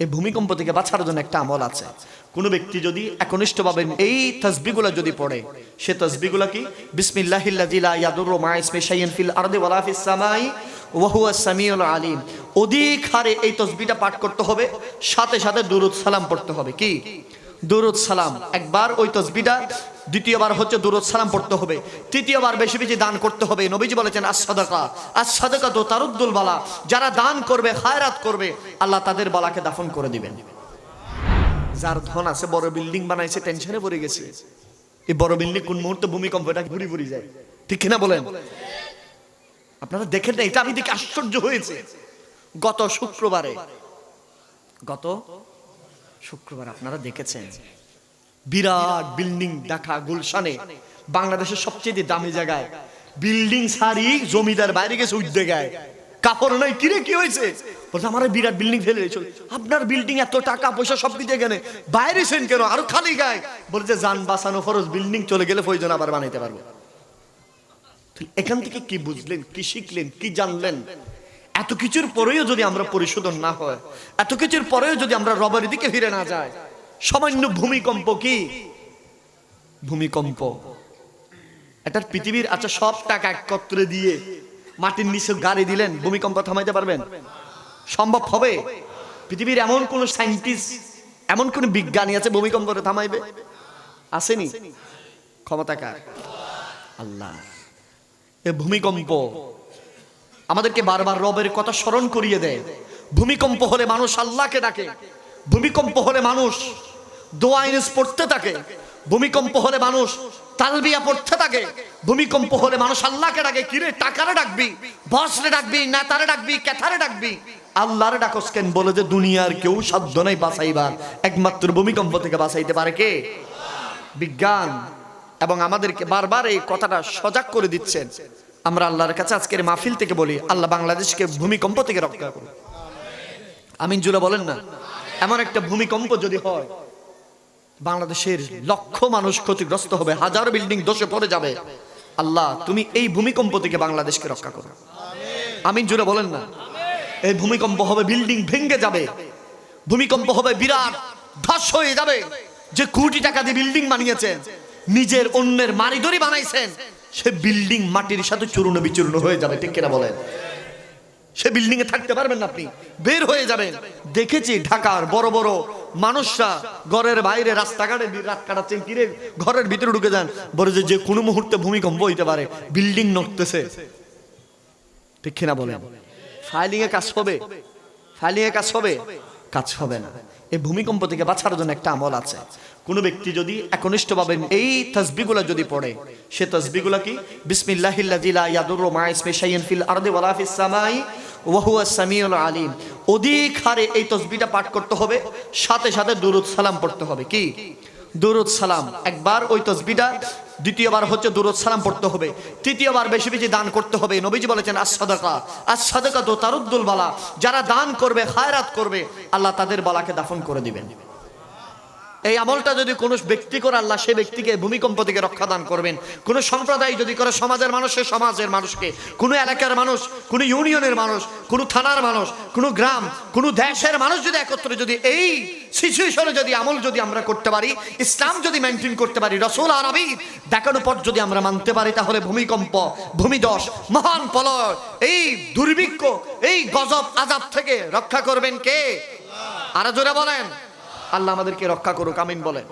এই ভূমিকম্প থেকে বাঁচার জন্য একটা আমল আছে। কোনো ব্যক্তি যদি একনিষ্ঠভাবে এই তসবিগুলা যদি পড়ে, সে তসবিগুলা কি? আলিম। অধিক হারে এই তসবিটা পাঠ করতে হবে, সাথে সাথে দুরুদ সালাম পড়তে হবে। কি? দুরুদ সালাম। একবার ওই তসবিটা দ্বিতীয়বার হচ্ছে দুরুদ সালাম পড়তে হবে। তৃতীয়বার বেশি বেশি দান করতে হবে। নবীজি বলেছেন আসাদাকা আসাদাকা তো তারুদ্দুল বালা। যারা দান করবে, খায়রাত করবে, আল্লাহ তাদের বালাকে দাফন করে দিবেন। যার ধন আছে, বড় বিল্ডিং বানাইছে, টেনশনে পড়ে গেছে। এই বড় বিল্ডিং কোন মুহূর্তে ভূমিকম্প এটা ঘুরি ঘুরি যায়? ঠিক কিনা বলেন? আপনারা দেখেন না, এটা আমি দেখে আশ্চর্য হয়েছে। গত শুক্রবারে, গত শুক্রবার আপনারা দেখেছেন বিরাট বিল্ডিং দেখা গুলশানে। বাংলাদেশের সবচেয়ে দামি জায়গায়। বিল্ডিং সারি জমিদার বাইরে গেছে উঠতে গায়। কাপড় নাই কিরে কি হয়েছে? বলছে, আমার বিরাট বিল্ডিং ফেলে রেখেছিল আপনার বিল্ডিং এত টাকা পয়সা সব কিছু এখানে বাইরে সেন কেন? আরও খালি গায়। বলছে, যান বাঁচানো ফরজ, বিল্ডিং চলে গেলে প্রয়োজন, আবার বানাইতে পারব। এখান থেকে কি বুঝলেন, কি শিখলেন, কি জানলেন? এত কিছুর পরেও যদি আমরা পরিশোধন না হয়, এত কিছুর পরেও যদি আমরা রবের দিকে ফিরে না যাই সামান্য ভূমিকম্প কি? ভূমিকম্প। এটা পৃথিবীর আচ্ছা সব টাকা একত্রে দিয়ে মাটির নিচে গাড়ি দিলেন, ভূমিকম্প থামাইতে পারবেন? সম্ভব হবে? পৃথিবীর এমন কোন সাইন্টিস্ট, এমন কোন বিজ্ঞানী আছে ভূমিকম্প থামাইবে? আসেনি? ক্ষমতা কার? আল্লাহ। এ ভূমিকম্প আমাদেরকে বারবার রবের কথা স্মরণ করিয়ে দেয়। ভূমিকম্প হলে মানুষ আল্লাহকে ডাকে। ভূমিকম্প হলে মানুষ দোয়া ইনিস পড়তে থাকে। ভূমিকম্প হলে মানুষ তালবিয়া পড়তে থাকে। ভূমিকম্প হলে মানুষ আল্লাহকে ডাকে কিরে টাকারে ডাকবি? বসরে ডাকবি? নেতারে ডাকবি? ক্যাথারে ডাকবি? আল্লাহর ডাকস কেন? বলে যে দুনিয়ার কেউ সাধ্য নাই বাঁচাইবার। একমাত্র ভূমিকম্প থেকে বাঁচাইতে পারে কে? বিজ্ঞান। এবং আমাদেরকে বারবার এই কথাটা সজাগ করে দিচ্ছেন। আমরা আল্লাহর কাছে আজকের মাহফিল থেকে বলি, আল্লাহ বাংলাদেশকে ভূমিকম্প থেকে রক্ষা করুন আমিন জুলে বলেন না। এমন একটা ভূমিকম্প যদি হয় বাংলাদেশের লক্ষ মানুষ ক্ষতিগ্রস্ত হবে, হাজার বিল্ডিং দোষে পড়ে যাবে। আল্লাহ, তুমি এই ভূমিকম্প থেকে বাংলাদেশকে রক্ষা করো। আমিন জুড়ে বলেন না। এই ভূমিকম্প হবে, বিল্ডিং ভেঙে যাবে। ভূমিকম্প হবে, বিরাট ধস হয়ে যাবে। যে কোটি টাকা দিয়ে বিল্ডিং বানিয়েছেন, নিজের অন্যের মারিদরি বানাইছেন, সে বিল্ডিং মাটির সাথে চূর্ণ বিচূর্ণ হয়ে যাবে, ঠিক কিনা বলেন? সে বিল্ডিং এ থাকতে পারবেন না আপনি। বের হয়ে যাবেন। দেখেছি ঢাকার বড় বড় মানুষরা ঘরের বাইরে রাস্তাঘাটে রাত কাটাচ্ছেন। কিরে ঘরের ভিতরে ঢুকে যান। বলে যে যে কোনো মুহূর্তে ভূমিকম্প হইতে পারে। বিল্ডিং নড়তেছে। ঠিক কিনা বলেন? ফাইলিং এ কাজ হবে। ফাইলিং এ কাজ হবে। কাজ হবে না। এই ভূমিকম্প থেকে বাঁচার জন্য একটা আমল আছে। কোনো ব্যক্তি যদি একনিষ্ঠভাবে এই তসবিগুলা যদি পড়ে, সে তসবিগুলা কি? আলিম। অধিক হারে এই তসবিটা পাঠ করতে হবে, সাথে সাথে দুরুদ সালাম পড়তে হবে। কি? দুরুদ সালাম। একবার ওই তসবিটা দ্বিতীয়বার হচ্ছে দুরুদ সালাম পড়তে হবে। তৃতীয়বার বেশি বেশি দান করতে হবে। নবীজি বলেছেন আসাদাকা আসাদাকা তো তারুদ্দুল বালা। যারা দান করবে, খায়রাত করবে, আল্লাহ তাদের বালাকে দাফন করে দিবেন। এই আমলটা যদি কোনো ব্যক্তি করে, আল্লাহ সে ব্যক্তিকে ভূমিকম্প থেকে রক্ষা দান করবেন। কোনো সম্প্রদায় যদি করে, সমাজের মানুষের সমাজের মানুষকে। কোনো এলাকার মানুষ, কোনো ইউনিয়নের মানুষ, কোনো থানার মানুষ, কোনো গ্রাম, কোনো দেশের মানুষ যদি একত্রে যদি এই সিচুয়েশনে যদি আমল যদি আমরা করতে পারি, ইসলাম যদি মেনটেন করতে পারি, রসুল আরবি দেখানো পর যদি আমরা মানতে পারি, তাহলে ভূমিকম্প, ভূমিদশ, মহান পলয় এই দুর্ভিক্ষ, এই গজব আজাব থেকে রক্ষা করবেন কে? আরও জোরে বলেন। আল্লাহ আমাদেরকে রক্ষা করুক, আমিন বলেন।